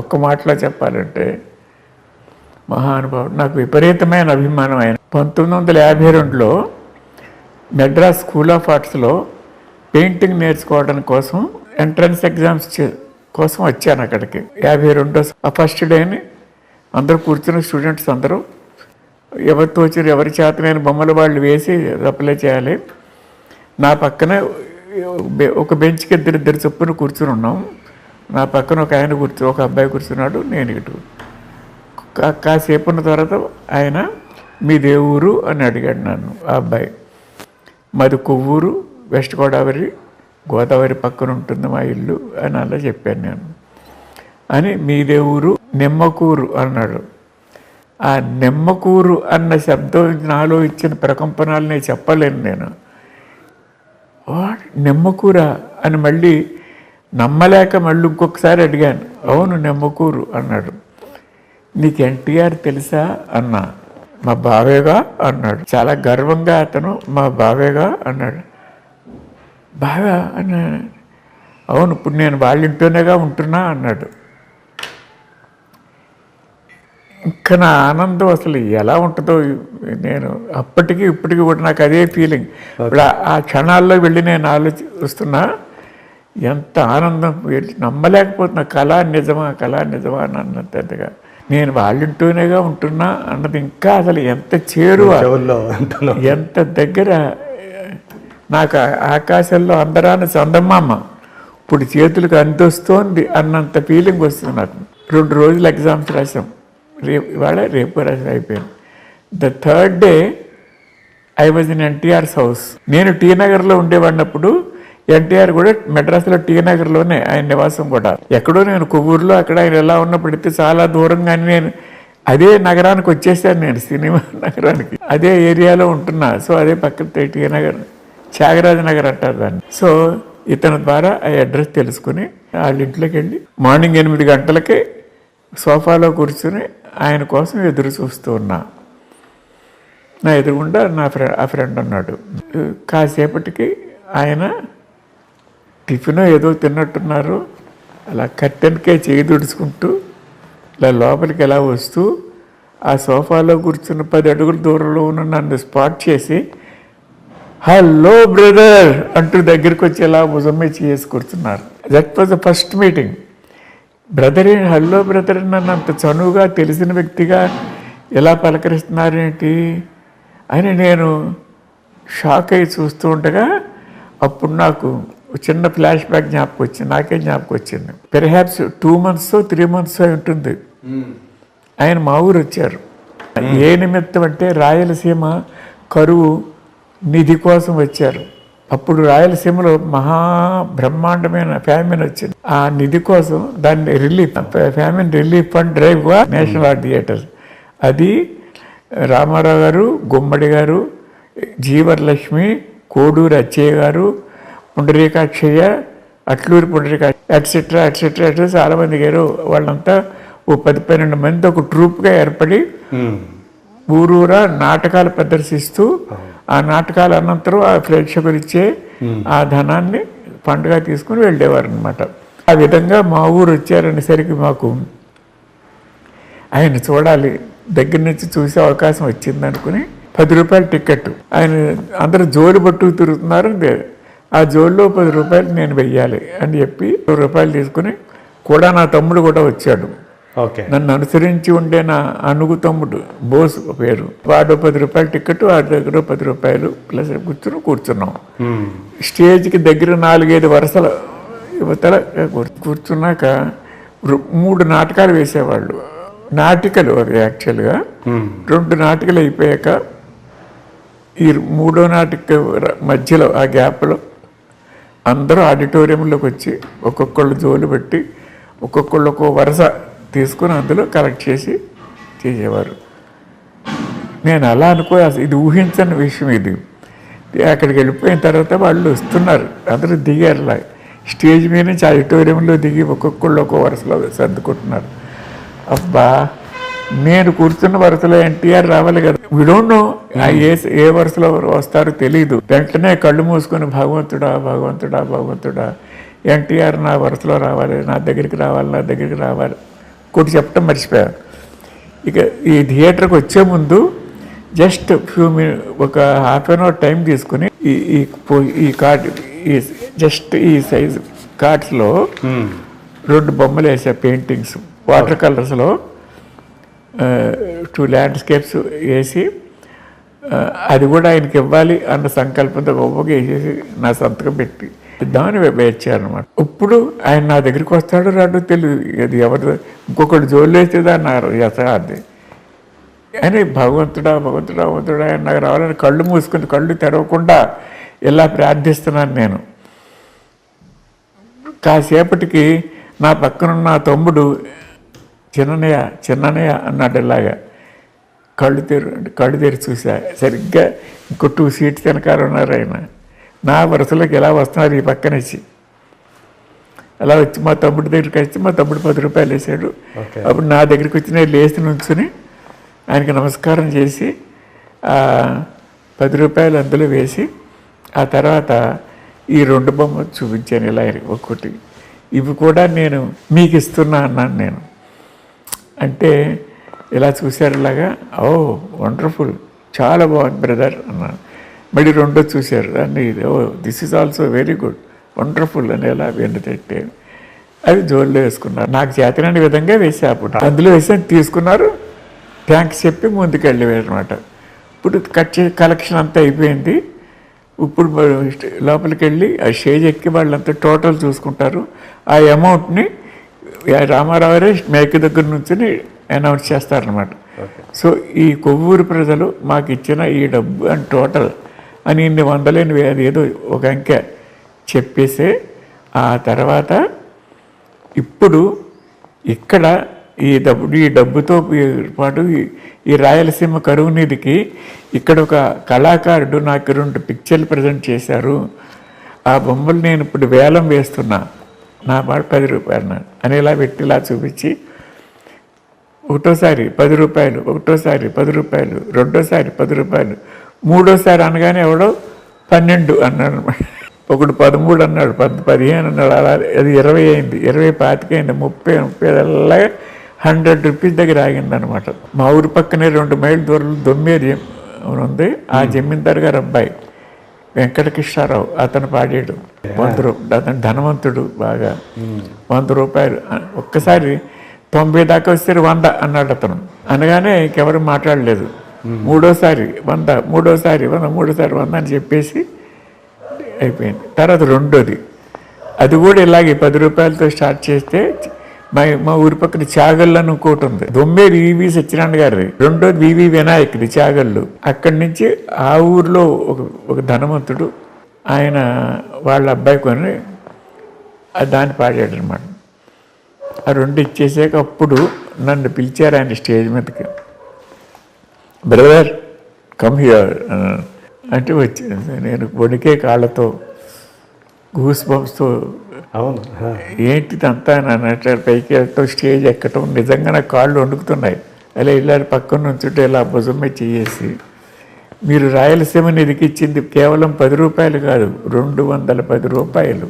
ఒక్క మాటలో చెప్పాలంటే మహానుభావుడు నాకు విపరీతమైన అభిమానం ఆయన. పంతొమ్మిది వందల యాభై రెండులో మెడ్రాస్ స్కూల్ ఆఫ్ ఆర్ట్స్లో పెయింటింగ్ నేర్చుకోవడం కోసం ఎంట్రన్స్ ఎగ్జామ్స్ కోసం వచ్చాను అక్కడికి. యాభై రెండో ఆ ఫస్ట్ డేని అందరూ కూర్చున్న స్టూడెంట్స్ అందరూ ఎవరితో వచ్చారు ఎవరి చేతనైన బొమ్మలు వాళ్ళు వేసి అప్లై చేయాలి. నా పక్కన ఒక బెంచ్కి ఇద్దరు ఇద్దరు చొప్పున కూర్చుని ఉన్నాం. నా పక్కన ఒక ఆయన కూర్చో ఒక అబ్బాయి కూర్చున్నాడు నేను ఇటు. కాసేపు ఉన్న తర్వాత ఆయన మీ దేవురు అని అడిగాడు నన్ను ఆ అబ్బాయి. మాది కొవ్వూరు వెస్ట్ గోదావరి గోదావరి పక్కన ఉంటుంది మా ఇల్లు అని అలా చెప్పాను నేను. అని మీదే ఊరు నిమ్మకూరు అన్నాడు. ఆ నిమ్మకూరు అన్న శబ్దం నాలో ఇచ్చిన ప్రకంపనాలు నేను చెప్పలేను నేను. నిమ్మకూర? అని మళ్ళీ నమ్మలేక మళ్ళీ ఇంకొకసారి అడిగాను అవును నిమ్మకూరు అన్నాడు. నీకు ఎన్టీఆర్ తెలుసా? అన్నా. మా బావేగా? అన్నాడు. చాలా గర్వంగా అతను మా బావేగా? అన్నాడు. బావా? అన్నాడు అవును ఇప్పుడు నేను వాళ్ళ ఇంట్లోనేగా ఉంటున్నా అన్నాడు. ఇంకా నా ఆనందం అసలు ఎలా ఉంటుందో నేను అప్పటికి ఇప్పటికి కూడా నాకు అదే ఫీలింగ్ ఇప్పుడు ఆ- క్షణాల్లో వెళ్ళి నేను ఆలోచి వస్తున్నా. ఎంత ఆనందం. నమ్మలేకపోతున్నా కళ నిజమా కళ నిజమా అని అన్నంతగా నేను వాళ్ళింటూనేగా ఉంటున్నా అన్నది ఇంకా అసలు ఎంత చేరువ. ఎంత దగ్గర. నాకు ఆకాశంలో అందరాని చందమామ ఇప్పుడు చేతులకు అంతొస్తోంది అన్నంత ఫీలింగ్ వస్తుంది నాకు. రెండు రోజులు ఎగ్జామ్స్ రాసాం రేపు ఇవాళ రేపు రాసి అయిపోయింది. The third day I was in NTR's house నేను టీ నగర్లో ఉండేవాడినప్పుడు ఎన్టీఆర్ కూడా మెడ్రాస్లో టీ నగర్లోనే ఆయన నివాసం కూడా. ఎక్కడో నేను కొవ్వూరులో అక్కడ ఆయన ఎలా ఉన్నప్పుడు అయితే చాలా దూరంగా నేను అదే నగరానికి వచ్చేసాను నేను సినిమా నగరానికి. అదే ఏరియాలో ఉంటున్నా. సో అదే పక్కన టీ నగర్ త్యాగరాజ నగర్ అంటారు దాన్ని. సో ఇతని ద్వారా ఆ అడ్రస్ తెలుసుకుని వాళ్ళ ఇంట్లోకి వెళ్ళి మార్నింగ్ ఎనిమిది గంటలకే సోఫాలో కూర్చుని ఆయన కోసం ఎదురు చూస్తూ ఉన్నా. నా ఎదురుగుండా నా ఫ్రెండ్ ఆ ఫ్రెండ్ అన్నాడు కాసేపటికి ఆయన టిఫిన్ ఏదో తిన్నట్టున్నారు. అలా కట్టెన్కే చేయి దుడుచుకుంటూ ఇలా లోపలికి ఎలా వస్తూ ఆ సోఫాలో కూర్చున్న పది అడుగుల దూరంలో ఉన్న నన్ను స్పాట్ చేసి హలో బ్రదర్ అంటూ దగ్గరికి వచ్చి ఇలా భుజం మీద చేసి కూర్చున్నారు. That was the first meeting brother hello brother నన్ను అంత చనువుగా తెలిసిన వ్యక్తిగా ఎలా పలకరిస్తున్నారేంటి? అని నేను షాక్ అయ్యి చూస్తూ ఉండగా అప్పుడు నాకు చిన్న ఫ్లాష్ బ్యాక్ జ్ఞాపకం వచ్చింది. నాకే జ్ఞాపకం వచ్చింది. Perhaps two months three months ఉంటుంది. ఆయన మా ఊరు వచ్చారు. ఏ నిమిత్తం అంటే రాయలసీమ కరువు నిధి కోసం వచ్చారు. అప్పుడు రాయలసీమలో మహా బ్రహ్మాండమైన ఫ్యామిన్ వచ్చింది. ఆ నిధి కోసం దాన్ని relief famine relief fund drive national art theatre అది Ramarao garu Gummadi garu Jeevaralakshmi Koduru Achaiah garu Pundarikakshayya Atluri Pundarika et cetera et cetera et cetera చాలామంది గారు వాళ్ళంతా ఓ పది పన్నెండు మంది ఒక ట్రూప్గా ఏర్పడి ఊరూరా నాటకాలు ప్రదర్శిస్తూ ఆ నాటకాల అనంతరం ఆ ప్రేక్షకులు ఇచ్చే ఆ ధనాన్ని పండుగ తీసుకుని వెళ్ళేవారు అనమాట ఆ విధంగా మా ఊరు వచ్చారనేసరికి మాకు ఆయన చూడాలి దగ్గర నుంచి చూసే అవకాశం వచ్చింది అనుకుని పది రూపాయల టికెట్ ఆయన అందరూ జోలు పట్టుకు తిరుగుతున్నారు ఆ జోల్లో పది రూపాయలు నేను వెయ్యాలి అని చెప్పి రూపాయలు తీసుకుని కూడా నా తమ్ముడు కూడా వచ్చాడు. ఓకే. నన్ను అనుసరించి ఉండే నా అనుగు తమ్ముడు బోస్ పేరు. వాడు పది రూపాయల టికెట్ వాడి దగ్గర పది రూపాయలు ప్లస్ కూర్చుని కూర్చున్నాం. స్టేజ్కి దగ్గర నాలుగైదు వరుసల యువతల కూర్- కూర్చున్నాక మూడు నాటకాలు వేసేవాళ్ళు. నాటికలు అవి యాక్చువల్గా. రెండు నాటికలు అయిపోయాక ఈ మూడో నాటిక మధ్యలో ఆ గ్యాప్లో అందరూ ఆడిటోరియంలోకి వచ్చి ఒక్కొక్కళ్ళు జోలు పెట్టి ఒక్కొక్కళ్ళు ఒక్కో వరుస తీసుకుని అందులో కలెక్ట్ చేసి చేసేవారు. నేను అలా అనుకో అసలు ఇది ఊహించని విషయం ఇది. అక్కడికి వెళ్ళిపోయిన తర్వాత వాళ్ళు వస్తున్నారు. అందరూ దిగారులా. స్టేజ్ మీద నుంచి ఆడిటోరియంలో దిగి ఒక్కొక్కళ్ళు ఒక్కో వరుసలో సర్దుకుంటున్నారు. అబ్బా! నేను కూర్చున్న వరుసలో ఎన్టీఆర్ రావాలి కదా. విడోంట్ ఏ ఏ వరుసలో వస్తారో తెలియదు వెంటనే కళ్ళు మూసుకొని భగవంతుడా భగవంతుడా భగవంతుడా ఎన్టీఆర్ నా వరుసలో రావాలి. నా దగ్గరికి రావాలి నా దగ్గరికి రావాలి. ఇంకోటి చెప్పడం మర్చిపోయాను ఇక ఈ థియేటర్కి వచ్చే ముందు జస్ట్ ఫ్యూ మిని ఒక హాఫ్ అన్ అవర్ టైం తీసుకుని ఈ ఈ కార్డ్ ఈ జస్ట్ ఈ సైజ్ కార్డ్స్లో రెండు బొమ్మలు వేసా పెయింటింగ్స్ వాటర్ కలర్స్లో టూ ల్యాండ్స్కేప్స్ వేసి అది కూడా ఆయనకి ఇవ్వాలి అన్న సంకల్పంతో గొప్పగా వేసేసి నా సంతకం పెట్టి. ఇద్దామని అనమాట ఇప్పుడు ఆయన నా దగ్గరికి వస్తాడో రాడో తెలియదు అది ఎవరు ఇంకొకటి జోలు వేసేదా అన్నారు యథార్థి అది. అని భగవంతుడా భగవంతుడా భగవంతుడా ఆయన నాకు రావాలని కళ్ళు మూసుకుని కళ్ళు తెరవకుండా ఇలా ప్రార్థిస్తున్నాను నేను. కాసేపటికి నా పక్కనున్న తమ్ముడు చిన్ననయ్య చిన్ననయ్య అన్నాడు ఇలాగా. కళ్ళు తెరు కళ్ళు తెరి చూసా. సరిగ్గా ఇంకో టూ సీట్స్ వెనకాల ఉన్నారు ఆయన. నా వరుసలోకి ఎలా వస్తున్నారు ఈ పక్కనేసి అలా వచ్చి మా తమ్ముడి దగ్గరికి వచ్చి మా తమ్ముడు పది రూపాయలు వేసాడు. అప్పుడు నా దగ్గరికి వచ్చి నేను లేచి నుంచుని ఆయనకి నమస్కారం చేసి పది రూపాయలు అందులో వేసి ఆ తర్వాత ఈ రెండు బొమ్మలు చూపించాను ఇలా ఒక్కొక్కటి. ఇవి కూడా నేను మీకు ఇస్తున్నా అన్నాను నేను. అంటే ఇలా చూశారులాగా ఓ వండర్ఫుల్ చాలా బాగుంది బ్రదర్ అన్నాను. మళ్ళీ రెండో చూశారు దాన్ని ఓ this is also very good wonderful అని ఎలా వెండి తట్టే. అది జోల్లో వేసుకున్నారు. నాకు చేతనని విధంగా వేసా అప్పుడు. అందులో వేసి తీసుకున్నారు. థ్యాంక్స్ చెప్పి ముందుకు వెళ్ళేవారనమాట ఇప్పుడు కట్ చే కలెక్షన్ అంతా అయిపోయింది. ఇప్పుడు లోపలికి వెళ్ళి ఆ షేజ్ ఎక్కి వాళ్ళంతా టోటల్ చూసుకుంటారు. ఆ అమౌంట్ని రామారావురే మేక దగ్గర నుంచి అనౌన్స్ చేస్తారనమాట సో ఈ కొవ్వూరు ప్రజలు మాకు ఇచ్చిన ఈ డబ్బు అని టోటల్ అని ఇన్ని వందలేని వేది ఏదో ఒక అంకె చెప్పేసి ఆ తర్వాత ఇప్పుడు ఇక్కడ ఈ డబ్బు ఈ డబ్బుతో పాటు ఈ- ఈ రాయలసీమ కరువు నిధికి ఇక్కడ ఒక కళాకారుడు నాకు రెండు పిక్చర్లు ప్రజెంట్ చేశారు. ఆ బొమ్మలు నేను ఇప్పుడు వేలం వేస్తున్నా. నా పాటు పది రూపాయలు నా- అని ఇలా పెట్టి ఇలా చూపించి ఒకటోసారి పది రూపాయలు ఒకటోసారి పది రూపాయలు రెండోసారి పది రూపాయలు మూడోసారి అనగానే ఎవడో పన్నెండు అన్నాడు ఒకడు పదమూడు అన్నాడు పద్ పదిహేను అన్నాడు అలా అది ఇరవై అయింది. ఇరవై పాతికైంది ముప్పై ముప్పై అలాగే హండ్రెడ్ రూపీస్ దగ్గర ఆగిందనమాట మా ఊరి పక్కనే రెండు మైళ్ళ దూరంలో దొమ్మేరి ఉంది. ఆ జమీందార్ గారు అబ్బాయి. వెంకటకృష్ణారావు అతను పాడాడు. వంద రూపాయలు అతను ధనవంతుడు బాగా. వంద రూపాయలు. ఒక్కసారి తొంభై దాకా వస్తే వంద అన్నాడు అతను. అనగానే ఇంకెవరు మాట్లాడలేదు. మూడోసారి వంద మూడోసారి వంద మూడోసారి వంద అని చెప్పేసి అయిపోయింది. తర్వాత రెండోది. అది కూడా ఇలాగే పది రూపాయలతో స్టార్ట్ చేస్తే మా మా ఊరి పక్కన చాగళ్ళు అని ఇంకోటి ఉంది. దొమ్మేరు వివి సత్యనారాయణ గారి రెండోది వివి వినాయకుడి చాగళ్ళు అక్కడి నుంచి ఆ ఊరిలో ఒక ఒక ధనవంతుడు ఆయన వాళ్ళ అబ్బాయి కొని దాన్ని పాడాడు అనమాట ఆ రెండు ఇచ్చేసాక అప్పుడు నన్ను పిలిచారు ఆయన స్టేజ్ మీదకి. Brother come here. అంటే వచ్చి నేను వణికే కాళ్ళతో గూస్ బంప్స్తో అవును ఆ. ఏంటిదంతా నన్ను అట్లా పైకి వెళ్ళటం స్టేజ్ ఎక్కటం. నిజంగా నా కాళ్ళు వండుకుతున్నాయి అలా ఇలాంటి పక్కన నుంచుంటే ఇలా భుజం మీద చేసి మీరు రాయలసీమ నిధికి ఇచ్చింది కేవలం పది రూపాయలు కాదు రెండు వందల పది రూపాయలు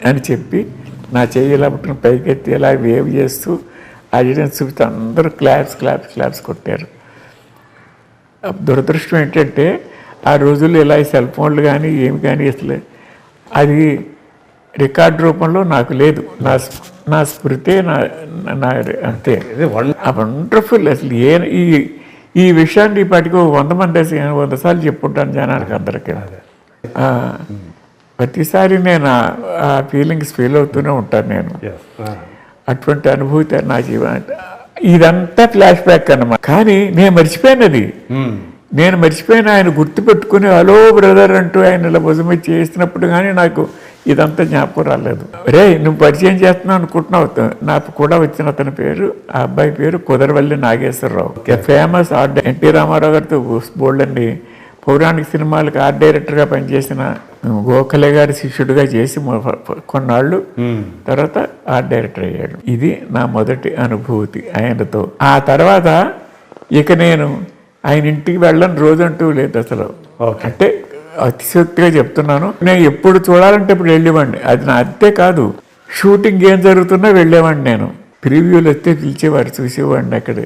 అని చెప్పి నా చెయ్యి ఇలా పట్టుకుని పైకెత్తి ఇలా వేవ్ చేస్తూ అడిగిన చూపితే అందరూ క్లాప్స్ క్లాప్స్ క్లాప్స్ కొట్టారు. దురదృష్టం ఏంటంటే ఆ రోజుల్లో ఇలా సెల్ ఫోన్లు కానీ ఏమి కానీ అసలు అది రికార్డ్ రూపంలో నాకు లేదు. నా నా స్మృతే నా నా అంతే. వండర్ఫుల్ అసలు ఏ ఈ ఈ విషయాన్ని ఇప్పటికి వంద మంది వంద సార్లు చెప్పుంటాను జనానికి అందరికీ. ప్రతిసారి నేను ఆ- ఫీలింగ్స్ ఫీల్ అవుతూనే ఉంటాను నేను. అటువంటి అనుభూతి నా జీవనం ఇదంతా ఫ్లాష్ బ్యాక్ అన్నమాట. కానీ నేను మర్చిపోయాను అది. Hmm. నేను మర్చిపోయిన ఆయన గుర్తుపెట్టుకుని హలో బ్రదర్ అంటూ ఆయన ఇలా భుజం చేసినప్పుడు కానీ నాకు ఇదంతా జ్ఞాపకం రాలేదు. రే నువ్వు పరిచయం చేస్తున్నావు అనుకుంటున్నావు. నాకు కూడా వచ్చిన అతని పేరు ఆ అబ్బాయి పేరు Kudaravalli Nageswararao. Famous art NT Ramarao గారితో బోల్డ్ అండి పౌరాణిక సినిమాలకు ఆర్ట్ డైరెక్టర్గా పనిచేసిన గోఖలే గారి శిష్యుడిగా చేసి కొన్నాళ్ళు. తర్వాత ఆర్ట్ డైరెక్టర్ అయ్యాడు. ఇది నా మొదటి అనుభూతి ఆయనతో. ఆ తర్వాత ఇక నేను ఆయన ఇంటికి వెళ్ళని రోజంటూ లేదు అసలు. అంటే అతిశక్తిగా చెప్తున్నాను. నేను ఎప్పుడు చూడాలంటే ఇప్పుడు వెళ్ళేవాడిని. అది నా అంతే కాదు. షూటింగ్ ఏం జరుగుతున్నా వెళ్ళేవాడిని నేను. ప్రివ్యూలు వస్తే పిలిచేవారు చూసేవాడిని అక్కడ.